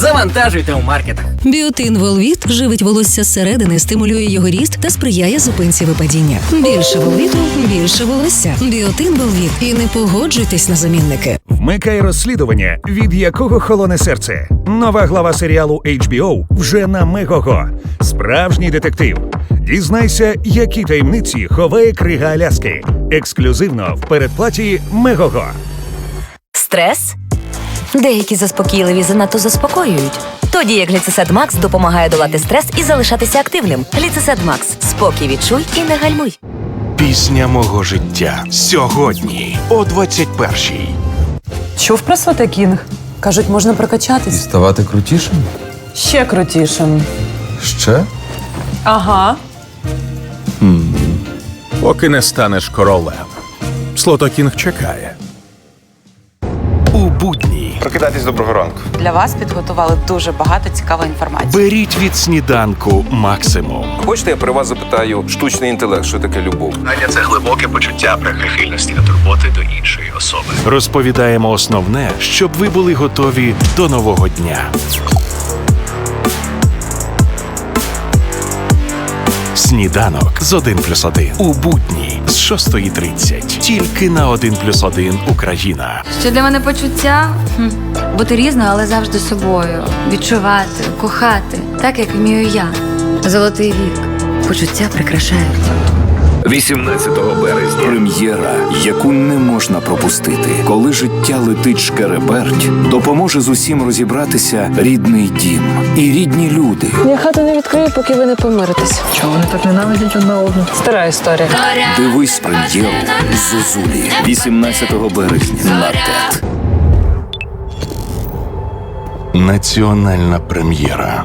Завантажуйте у маркетах. Біотин Волвіт живить волосся зсередини, стимулює його ріст та сприяє зупинці випадіння. Більше волвіту, більше волосся. Біотин Волвіт. І не погоджуйтесь на замінники. Вмикай розслідування, від якого холоне серце. Нова глава серіалу HBO вже на Мегого. Справжній детектив. Дізнайся, які таємниці ховає крига Аляски. Ексклюзивно в передплаті Мегого. Стрес? Деякі заспокійливі занадто заспокоюють. Тоді як гліцесед Макс допомагає долати стрес і залишатися активним. Гліцесед Макс. Спокій відчуй і не гальмуй. Пісня мого життя сьогодні о 21-й. Чув про Свете Кінг? Кажуть, можна прокачатись. Ставати крутішим? Ще крутішим. Ще? Ага. Поки не станеш королем. Слотокінг чекає. Прокидайтесь доброго ранку. Для вас підготували дуже багато цікавої інформації. беріть від сніданку максимум. Хочете, я при вас запитаю штучний інтелект, що таке любов? це глибоке почуття прихильності та турботи до іншої особи. Розповідаємо основне, щоб ви були готові до нового дня. Сніданок з 1 плюс 1. У будні з 6.30. Тільки на 1 плюс 1 Україна. Що для мене почуття? Хм. Бути різною, але завжди собою. Відчувати, кохати, так як вмію я. Золотий вік. Почуття прикрашають. 18 березня. Прем'єра, яку не можна пропустити. Коли життя летить шкереберть, допоможе з усім розібратися рідний дім і рідні люди. Я хату не відкрию, поки ви не помиритесь. Чого вони так ненавидять одна одну? Стара історія. Дивись прем'єру Зозулі 18 березня на ТЕТ. Національна прем'єра.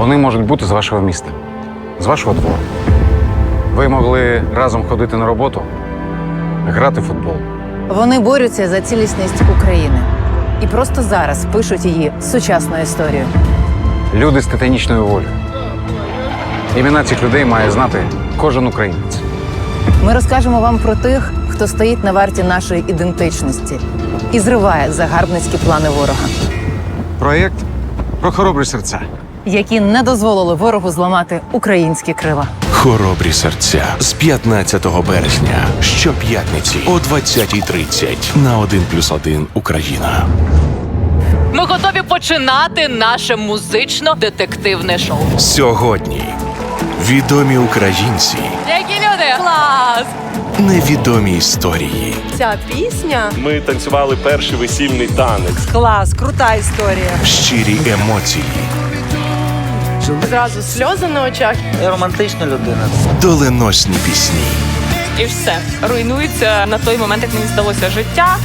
Вони можуть бути з вашого міста, з вашого двору. Ви могли разом ходити на роботу, грати в футбол. Вони борються за цілісність України і просто зараз пишуть її сучасну історію. Люди з титанічною волею. Імена цих людей має знати кожен українець. Ми розкажемо вам про тих, хто стоїть на варті нашої ідентичності і зриває загарбницькі плани ворога, Проєкт про хоробрі серця. Які не дозволили ворогу зламати українські крила. Хоробрі серця з 15 березня щоп'ятниці о 20.30 на 1 плюс 1 Україна. Ми готові починати наше музично-детективне шоу. Сьогодні відомі українці, Які люди? Клас! невідомі історії, Ця пісня Ми танцювали перший весільний танець. клас, крута історія. щирі емоції, Зразу сльози на очах. Романтична людина. доленосні пісні, І все руйнується на той момент, як мені здалося життя.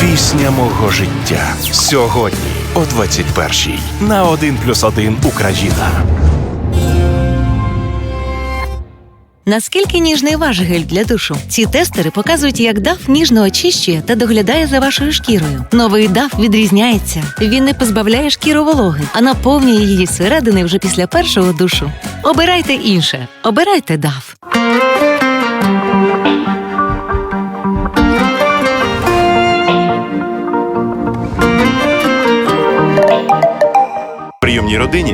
пісня мого життя. Сьогодні о 21-й на один плюс один Україна. Наскільки ніжний ваш гель для душу? Ці тестери показують, як DAF ніжно очищує та доглядає за вашою шкірою. Новий DAF відрізняється. Він не позбавляє шкіру вологи, а наповнює її зсередини вже після першого душу. Обирайте інше. Обирайте DAF. Прийомній родині